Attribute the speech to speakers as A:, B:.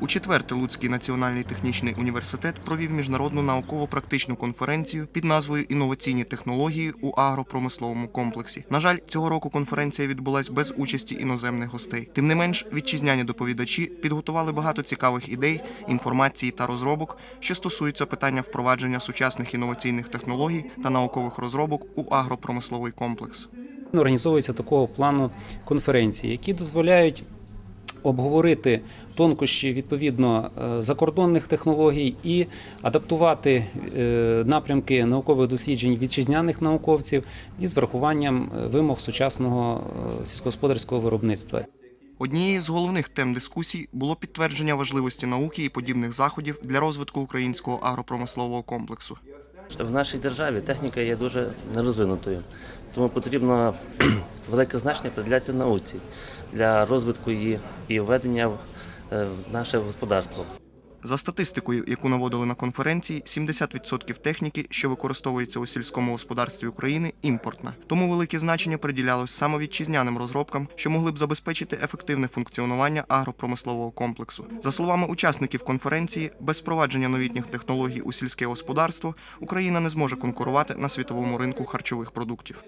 A: У четвертий Луцький національний технічний університет провів міжнародну науково-практичну конференцію під назвою Інноваційні технології у агропромисловому комплексі. На жаль, цього року конференція відбулась без участі іноземних гостей. Тим не менш, вітчизняні доповідачі підготували багато цікавих ідей, інформації та розробок, що стосуються питання впровадження сучасних інноваційних технологій та наукових розробок у агропромисловий комплекс.
B: Організовуються такого плану конференції, які дозволяють обговорити тонкощі відповідно е, закордонних технологій і адаптувати е, напрямки наукових досліджень вітчизняних науковців із врахуванням е, вимог сучасного сільськогосподарського виробництва.
A: Однією з головних тем дискусій було підтвердження важливості науки і подібних заходів для розвитку українського агропромислового комплексу.
C: В нашій державі техніка є дуже нерозвинутою, тому потрібно велике значення приділяється науці для розвитку її і введення в е, наше господарство.
A: За статистикою, яку наводили на конференції, 70% техніки, що використовується у сільському господарстві України, імпортна. Тому велике значення приділялось саме вітчизняним розробкам, що могли б забезпечити ефективне функціонування агропромислового комплексу. За словами учасників конференції, без впровадження новітніх технологій у сільське господарство Україна не зможе конкурувати на світовому ринку харчових продуктів.